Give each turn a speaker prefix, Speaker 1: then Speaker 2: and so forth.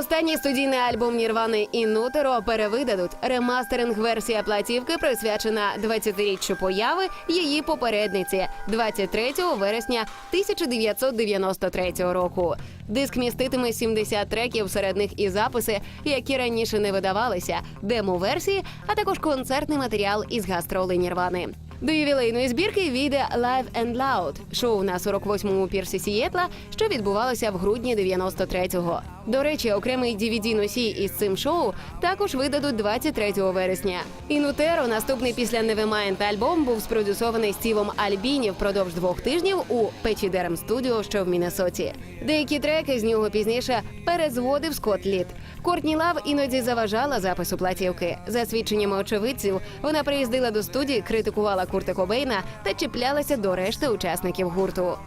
Speaker 1: Останній студійний альбом Нірвани Інутеро перевидадуть. Ремастеринг версія платівки присвячена 20-річчю появи її попередниці 23 вересня 1993 року. Диск міститиме 70 треків, серед них і записи, які раніше не видавалися, демо-версії, а також концертний матеріал із гастроли Нірвани. До ювілейної збірки війде Live and Loud – шоу на 48-му пірсі Сієтла, що відбувалося в грудні 93-го. До речі, окремий DVD-носій із цим шоу також видадуть 23 вересня. Інутеро, наступний після Nevermind альбом, був спродюсований Стівом Альбіні впродовж двох тижнів у Печі Дерем Студіо, що в Міннесоті. Деякі треки з нього пізніше перезводив Скотт Літ. Кортні Лав іноді заважала запису платівки. За свідченнями очевидців, вона приїздила до студії, критикувала Курта Кобейна та чіплялася до решти учасників гурту.